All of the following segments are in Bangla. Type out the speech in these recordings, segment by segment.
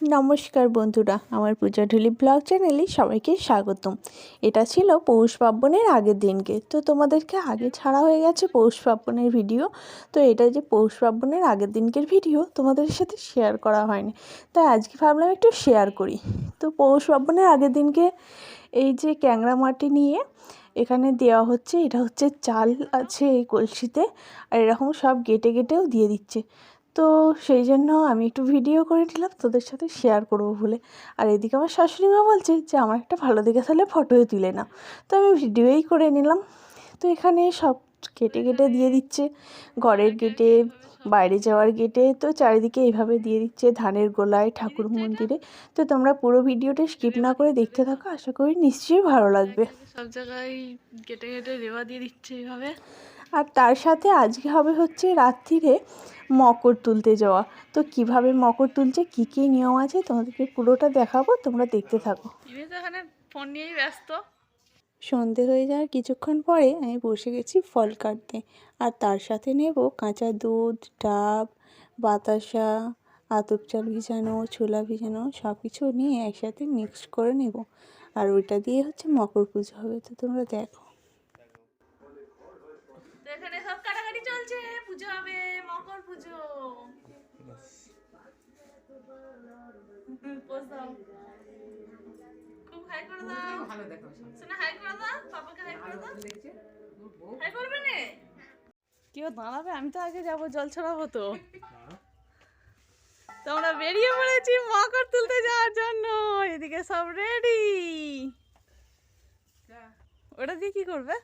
নমস্কার বন্ধুরা, আমার পূজা ঢুলি ব্লগ চ্যানেলে সবাইকে স্বাগতম। এটা ছিল পৌষ পার্বণের আগের দিনকে। তো তোমাদেরকে আগে ছাড়া হয়ে গেছে পৌষ পার্বণের ভিডিও। তো এটা যে পৌষ পার্বণের আগের দিনকের ভিডিও তোমাদের সাথে শেয়ার করা হয়নি। তাই আজকে ভাবলাম একটু শেয়ার করি। তো পৌষ পার্বণের আগের দিনকে এই যে ক্যাংরা মাটি নিয়ে এখানে দেওয়া হচ্ছে, এটা হচ্ছে চাল আছে এই কলসিতে। আর এরকম সব গেটে গেটেও দিয়ে দিচ্ছে। তো সেই জন্য আমি একটু ভিডিও করে নিলাম, তোদের সাথে শেয়ার করব বলে আর এদিকে আমার শাশুড়ি মা বলছে যে, আমার একটা ভালো দেখে তাহলে ফটোই তুলে নাও। তো আমি ভিডিওই করে নিলাম। তো এখানে সব কেটে কেটে দিয়ে দিচ্ছে। ঘরের গেটে বাইরে যাওয়ার গেটে তো চারিদিকে এইভাবে দিয়ে দিচ্ছে ধানের গোলায়, ঠাকুর মন্দিরে। তো তোমরা পুরো ভিডিওটা স্কিপ না করে দেখতে থাকো, আশা করি নিশ্চয়ই ভালো লাগবে। সব জায়গায় কেটে কেটে রেবা দিয়ে দিচ্ছে এইভাবে। আর তার সাথে আজকে হবে হচ্ছে রাত্রিরে মকর তুলতে যাওয়া। তো কীভাবে মকর তুলছে কী কী নিয়ম আছে তোমাদেরকে পুরোটা দেখাবো তোমরা দেখতে থাকো। এখানে ফোন নিয়েই ব্যস্ত। সন্ধে হয়ে যাওয়ার কিছুক্ষণ পরে আমি বসে গেছি ফল কাটতে। আর তার সাথে নেব কাঁচা দুধ ডাব বাতাসা আতপ চাল ভিজানো ছোলা ভিজানো সব কিছু নিয়ে একসাথে মিক্স করে নেব। আর ওইটা দিয়ে হচ্ছে মকর পুজো হবে তো তোমরা দেখো। খুব হাই করে দাও। শোনা হাই করে দাও। পাপাকে হাই করে দাও। হাই করবে না? কেউ দাঁড়াবে? আমি তো আগে যাব জল ছড়াবো তো। তো আমরা বেরিয়ে পড়েছি মকর তুলতে যাওয়ার জন্য। এদিকে সব রেডি ওটা দিয়ে কি করবে?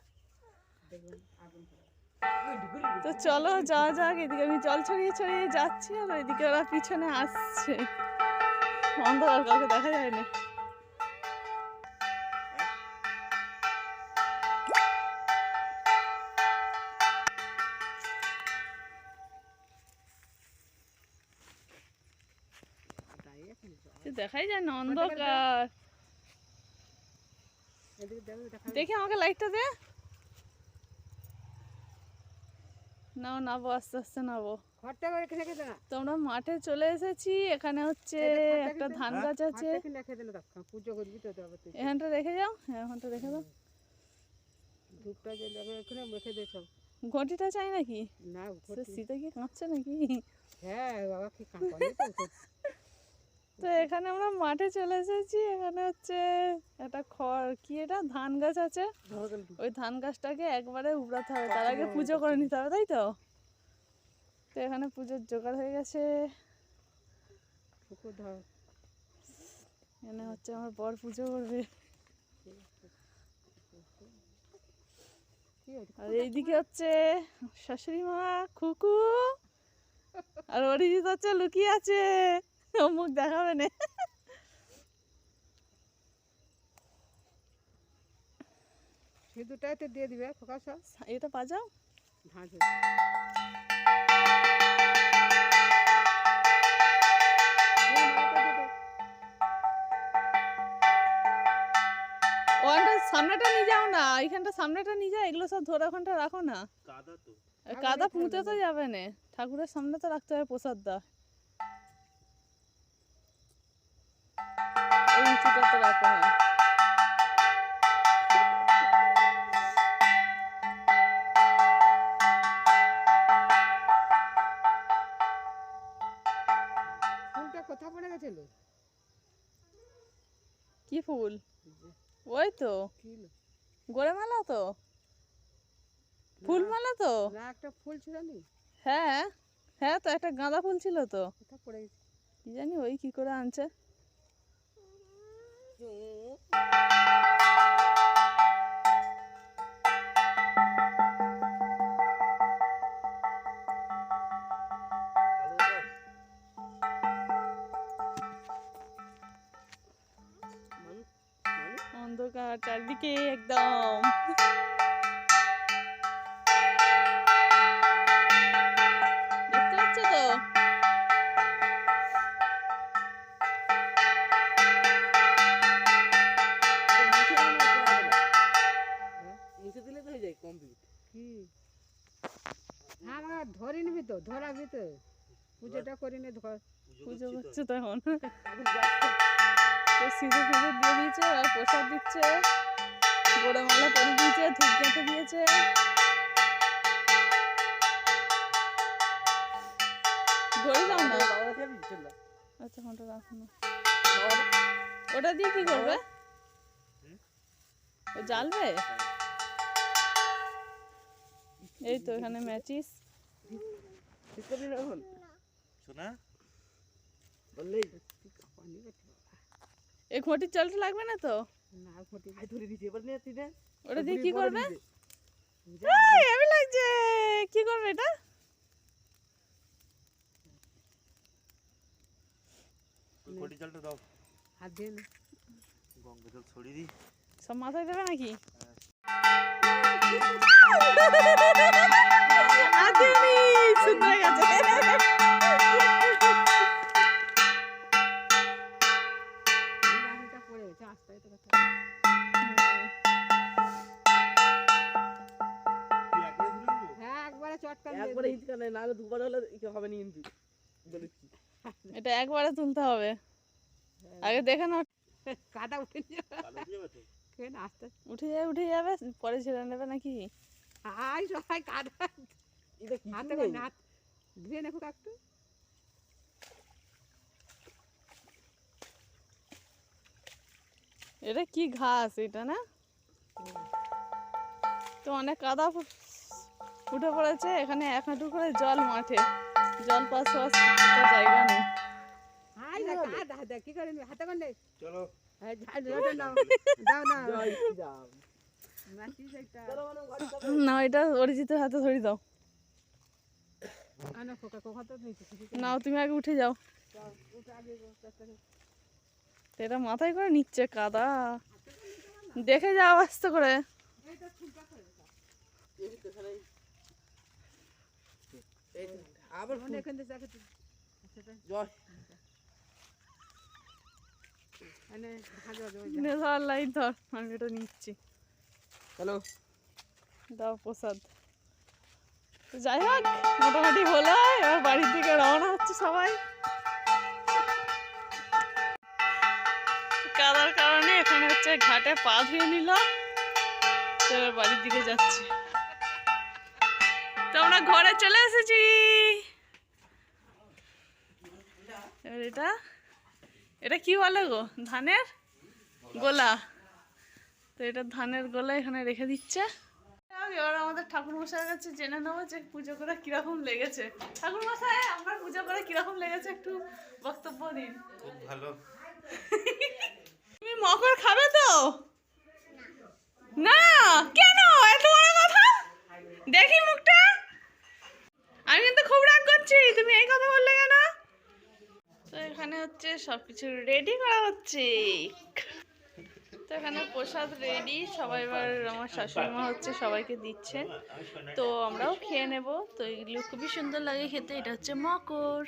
তো চলো যাওয়া যাক। এদিকে আমি জল ছড়িয়ে ছড়িয়ে যাচ্ছি আর এদিকে ওরা পিছনে আসছে। অন্ধকার কাউকে দেখা যায় না। দেখাই যায় না অন্ধকার। দেখি আমাকে লাইটটা দে। নাও নাবো আস্তে আস্তে নাবো। না? তোমরা মাঠে চলে এসেছি এখানে হচ্ছে একটা ধান গাছ আছে। তো এখানটা রেখে যাও হ্যাঁ ওখানটা রেখে দাও। ঘটিটা চাই নাকি? না শীতে কি কাঁপছে নাকি? হ্যাঁ বাবা কি তো। তো এখানে আমরা মাঠে চলে এসেছি এখানে হচ্ছে একটা খড় কি এটা? ধান গাছ আছে। ওই ধান গাছটাকে একবারে উবড়াতে হবে তার আগে পুজো করে নিতে হবে তাই তো? তো এখানে পুজোর জোগাড় হয়ে গেছে। এখানে হচ্ছে আমার বর পুজো করবে? আর এইদিকে হচ্ছে শাশুড়ি মা খুকু আর অরিজিৎ হচ্ছে লুকিয়ে আছে। ও মুখ দেখাবে না। সিঁদুরটাই তো দিয়ে দিবে খোকা সব এটা বাজাও। ধাঁচ সামনেটা নিয়ে যাও এগুলো সব ধরে ওখানটা রাখো না। এ, কাদা পুঁতে তো যাবে না। ঠাকুরের সামনে তো রাখতে হবে প্রসাদ দা। রাখো পড়ে গেছিল? কি ফুল? ওই তো? গোড়ে মালা তো? ফুল মালা তো? না একটা ফুল ছিল নি? হ্যাঁ হ্যাঁ। তো একটা গাঁদা ফুল ছিল তো? পড়ে গেছে। কি জানি ওই কি করে আনছে? অন্ধকার চারদিকে একদম। দেখতে পাচ্ছ তো? কি? হ্যাঁ ধরে নিবি তো ধরাবি তো পুজোটা করিনি ধর। পুজো হচ্ছে তখন। সিঁদুর ফিঁদুর দিয়ে দিয়েছে আর প্রসাদ দিচ্ছে গোড়া মালা পরে দিয়েছে ধূপ গেঁথে দিয়েছে। ধরে দাও না। আচ্ছা ফোনটা রাখো না। ওটা দিয়ে কি করবে? জ্বালবে? এই তো এখানে ম্যাচিস শোনা? এই ঘটির জলটা লাগবে না তো? না ঘটি ধরে এবার নিয়ে ওটা দিয়ে কি করবে? হেবি লাগছে! কি করবে এটা? দাও। হাত দিয়ে গঙ্গা জল ছড়িয়ে দিই। সব মাথায় দেবে নাকি? সুন্দর হয়ে গেছে। একবারে। হিট কানে না দুবার হলে কি হবে না কিন্তু এটা একবারে তুলতে হবে। আগে দেখে নাও। কাদা উঠে যাবে। হয়ে আস্তে। উঠে যাবে উঠে যাবে পরে ছেড়ে নেবে নাকি? হাই সবাই কাদা। এটা কি হাতে করে এটা কি ঘাস এটা না? তো অনেক কাদা উঠে পড়েছে এখানে এক হাঁটু করে জল মাঠে। জল পাস পাস জায়গা নেই। না। নে। না। না এটা অরিজিতের হাতে ধরে দাও। আনো খোকা খোকা তো নিচে কিছু নাও তুমি আগে উঠে যাও। এটা মাথায় করে নিচ্ছে কাদা। দেখে যাও আস্তে করে। এই তো এখানে এই তো, আবার এখান থেকে দেখে তুই। তাই। জয়। এনে ভাজা ভাজা নে ধর লাইট ধর আমি এটা নিচ্ছি। হ্যালো। দাও প্রসাদ। তো যাই হোক মোটামুটি হলো এবার বাড়ির দিকে রওনা হচ্ছে সবাই। কাদার কারণে এখানে হচ্ছে ঘাটে পা ধুয়ে নিল তো এবার বাড়ির দিকে যাচ্ছি। তো আমরা ঘরে চলে এসেছি। এবার এটা এটা কি বলে গো? ধানের গোলা। তো এটা ধানের গোলা এখানে রেখে দিচ্ছে। এবার আমাদের ঠাকুর মশাইয়ের কাছে জেনে নেব যে পুজো করে কীরকম লেগেছে। ঠাকুর মশাই আপনার পুজো করে কীরকম লেগেছে একটু বক্তব্য দিন। খুব ভালো। তুমি মকর খাবে তো? না। কেন? এত বড় কথা? দেখি মুখটা আমি কিন্তু খুব রাগ করছি তুমি এই কথা বললে কেন? তো এখানে হচ্ছে সবকিছু রেডি করা হচ্ছে। তো এখানে প্রসাদ রেডি সবাই এবার আমার শাশুড়ি মা হচ্ছে সবাইকে দিচ্ছে। তো আমরাও খেয়ে নেব। তো এগুলো খুবই সুন্দর লাগে খেতে। এটা হচ্ছে মকর।